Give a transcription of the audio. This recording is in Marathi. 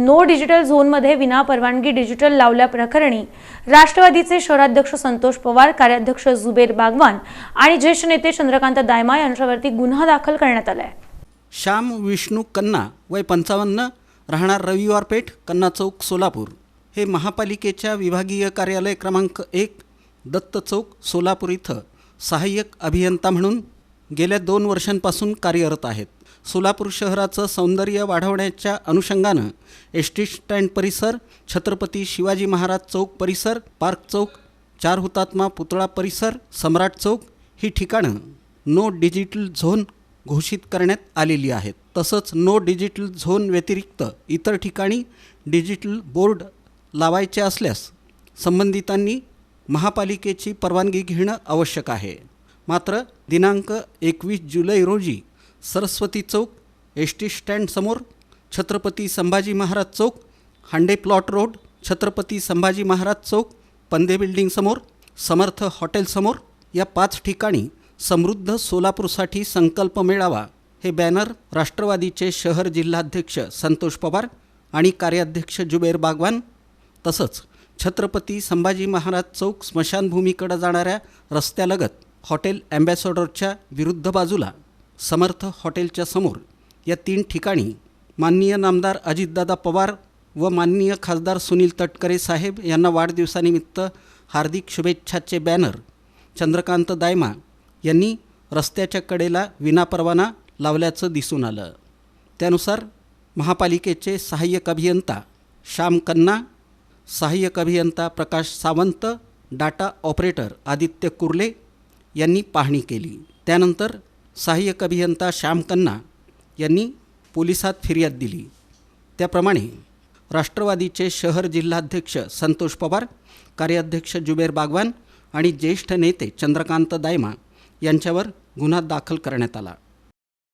नो डिजिटल झोनमध्ये विनापरवानगी डिजिटल लावल्याप्रकरणी राष्ट्रवादीचे शहराध्यक्ष संतोष पवार कार्याध्यक्ष जुबेर बागवान आणि ज्येष्ठ नेते चंद्रकांत दायमा यांच्यावरती गुन्हा दाखल करण्यात आला आहे श्याम विष्णू कन्ना वय पंचावन्न राहणार रविवार पेठ कन्ना चौक सोलापूर. हे महापालिकेच्या विभागीय कार्यालय क्रमांक एक दत्त चौक सोलापूर इथं सहाय्यक अभियंता म्हणून गेल्या दोन वर्षांपासून कार्यरत आहेत. सोलापूर शहराचं सौंदर्य वाढवण्याच्या अनुषंगानं एस टी स्टँड परिसर छत्रपती शिवाजी महाराज चौक परिसर पार्क चौक चार हुतात्मा पुतळा परिसर सम्राट चौक ही ठिकाणं नो डिजिटल झोन घोषित करण्यात आलेली आहेत. तसंच नो डिजिटल झोन व्यतिरिक्त इतर ठिकाणी डिजिटल बोर्ड लावायचे असल्यास संबंधितांनी महापालिकेची परवानगी घेणं आवश्यक आहे. मात्र दिनांक एकवीस जुलै रोजी सरस्वती चौक एस टी स्टँडसमोर छत्रपती संभाजी महाराज चौक हांडे प्लॉट रोड छत्रपती संभाजी महाराज चौक पंदे बिल्डिंगसमोर समर्थ हॉटेलसमोर या पाच ठिकाणी समृद्ध सोलापूरसाठी संकल्प मेळावा. हे बॅनर राष्ट्रवादीचे शहर जिल्हाध्यक्ष संतोष पवार आणि कार्याध्यक्ष जुबेर बागवान तसंच छत्रपती संभाजी महाराज चौक स्मशानभूमीकडे जाणाऱ्या रस्त्यालगत हॉटेल ॲम्बॅसॉडरच्या विरुद्ध बाजूला समर्थ हॉटेलच्या समोर या तीन ठिकाणी माननीय नामदार अजितदादा पवार व माननीय खासदार सुनील तटकरे साहेब यांना वाढदिवसानिमित्त हार्दिक शुभेच्छाचे बॅनर चंद्रकांत दायमा यांनी रस्त्याच्या कडेला विनापरवाना लावल्याचं दिसून आलं. त्यानुसार महापालिकेचे सहाय्यक अभियंता श्याम कन्ना सहाय्यक अभियंता प्रकाश सावंत डाटा ऑपरेटर आदित्य कुर्ले यांनी पाहणी केली. त्यानंतर सहाय्यक अभियंता श्याम कन्ना यांनी पोलिसात फिर्याद दिली. त्याप्रमाणे राष्ट्रवादीचे शहर जिल्हाध्यक्ष संतोष पवार कार्याध्यक्ष जुबेर बागवान आणि ज्येष्ठ नेते चंद्रकांत दायमा यांच्यावर गुन्हा दाखल करण्यात आला.